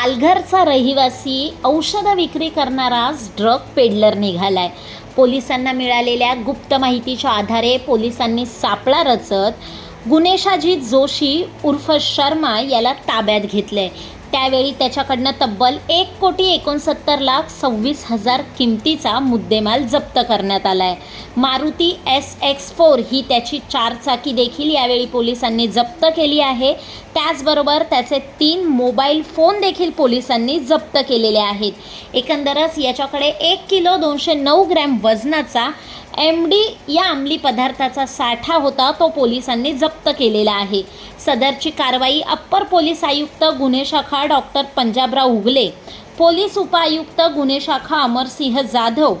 पालघरचा रहिवासी औषधं विक्री करणाराच ड्रग पेडलर निघालाय. पोलिसांना मिळालेल्या गुप्त माहितीच्या आधारे पोलिसांनी सापळा रचत गुनेशाजी जोशी उर्फ शर्मा याला ताब्यात घेतलं आहे त्यावेळी त्याच्याकडनं तब्बल एक कोटी एकोणसत्तर लाख सव्वीस हजार किमतीचा मुद्देमाल जप्त करण्यात आलाय. मारुती एस एक्स फोर ही त्याची चारचाकी देखील यावेळी पोलिसांनी जप्त केली आहे. त्याचबरोबर त्याचे तीन मोबाईल फोन देखील पोलिसांनी जप्त केलेले आहेत. एकंदरच याच्याकडे एक किलो दोनशे नऊ ग्रॅम वजनाचा एम डी या अंमली पदार्थाचा साठा होता तो पोलिसांनी जप्त केलेला आहे. सदरची कारवाई अप्पर पोलीस आयुक्त गुन्हे शाखा डॉक्टर पंजाबराव उगले पोलीस उपायुक्त गुन्हे शाखा अमरसिंह जाधव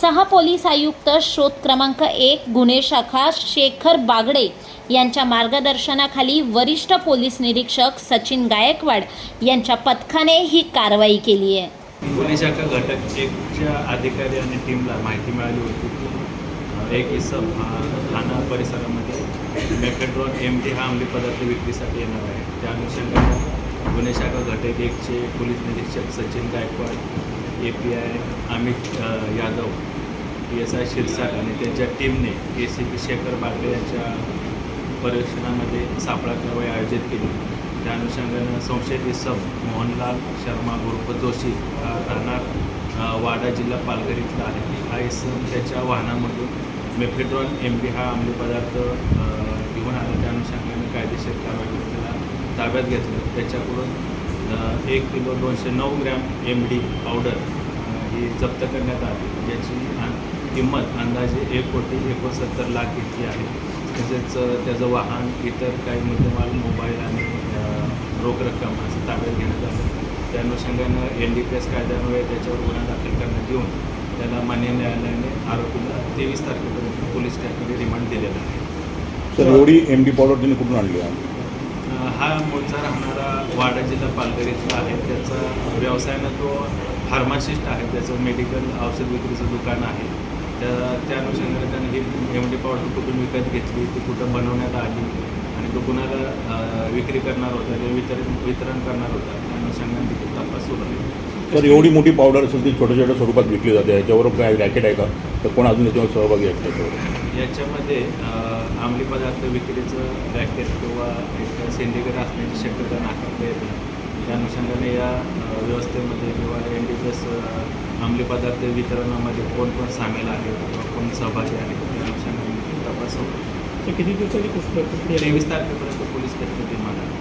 सह पोलीस आयुक्त शोध क्रमांक एक गुन्हे शाखा शेखर बागडे यांच्या मार्गदर्शनाखाली वरिष्ठ पोलीस निरीक्षक सचिन गायकवाड यांच्या पथकाने ही कारवाई केली आहे. गुन्हे शाखा घटक एकच्या अधिकारी आणि टीमला माहिती मिळाली होती. की एक इसम हा ठाणा परिसरामध्ये मेकेड्रॉन एम डी हा अंमली पदार्थ विक्रीसाठी येणार आहे. त्या अनुषंगाने गुन्हे शाखा घटक एकचे पोलीस निरीक्षक Sachin Gaikwad A P I Amit Yadav P S I Shirsat आणि त्यांच्या टीमने A C P Shekhar Bagde यांच्या पर्यवेक्षणामध्ये सापळा कारवाई आयोजित केली. त्या अनुषंगानं संशयित इसम मोहनलाल शर्मा गुरुप जोशी हा राहणार वाडा जिल्हा पालघर इथला आहे. हा इसम त्याच्या वाहनामधून मेफेड्रॉन एम पी हा अंमली पदार्थ घेऊन आला. त्या अनुषंगाने कायदेशीर कारवाई त्याला ताब्यात घेतलं. त्याच्याकडून एक किलो दोनशे नऊ ग्रॅम एम डी पावडर ही जप्त करण्यात आली. ज्याची किंमत अंदाजे एक कोटी एकोणसत्तर लाख इतकी आहे. तसेच त्याचं वाहन इतर काही मुद्देमाल मोबाईल आणि रोख रक्कम असं ताब्यात घेण्यात आलं. त्या अनुषंगानं एन डी पी एस कायद्यान्वये त्याच्यावर गुन्हा दाखल करण्यात येऊन त्याला मान्य न्यायालयाने आरोपीला तेवीस तारखेपर्यंत पोलीस स्टेशनमध्ये रिमांड दिलेला आहे. सर एवढी एम डी पावडर तुम्ही कुठून आणली हा मूळचा राहणारा वाडा जिल्हा पालघर इथला आहे. त्याचा व्यवसायानं तो फार्मासिस्ट आहे. त्याचं मेडिकल औषध विक्रीचं दुकान आहे. त्या त्या अनुषंगाने त्याने ही एम डी पावडर कुठून विकत घेतली? ती कुठं बनवण्यात आली? तो कुणाला विक्री करणार होता किंवा वितरण वितरण करणार होता त्या अनुषंगाने देखील तपास सुरू आहे. सर एवढी मोठी पावडर असेल ती छोट्या छोट्या स्वरूपात विकली जाते. याच्यावर काय रॅकेट आहे का? तर कोण अजून याच्यावर सहभागी आहे? त्याच्यावर याच्यामध्ये अ, अंमली पदार्थ विक्रीचं रॅकेट किंवा एक सिंडिकेट असण्याची शक्यता नाकारता येत नाही. त्या अनुषंगाने या अ, व्यवस्थेमध्ये किंवा एन डी पी एस अंमली पदार्थ वितरणामध्ये कोण कोण सामील आहे किंवा कोण सहभागी आहे त्या अनुषंगाने तपास होतो. તો किती दिवसाची कुठली प्रक्रिया विस्तार पेपर असतो पोलीस कस्टडीमध्ये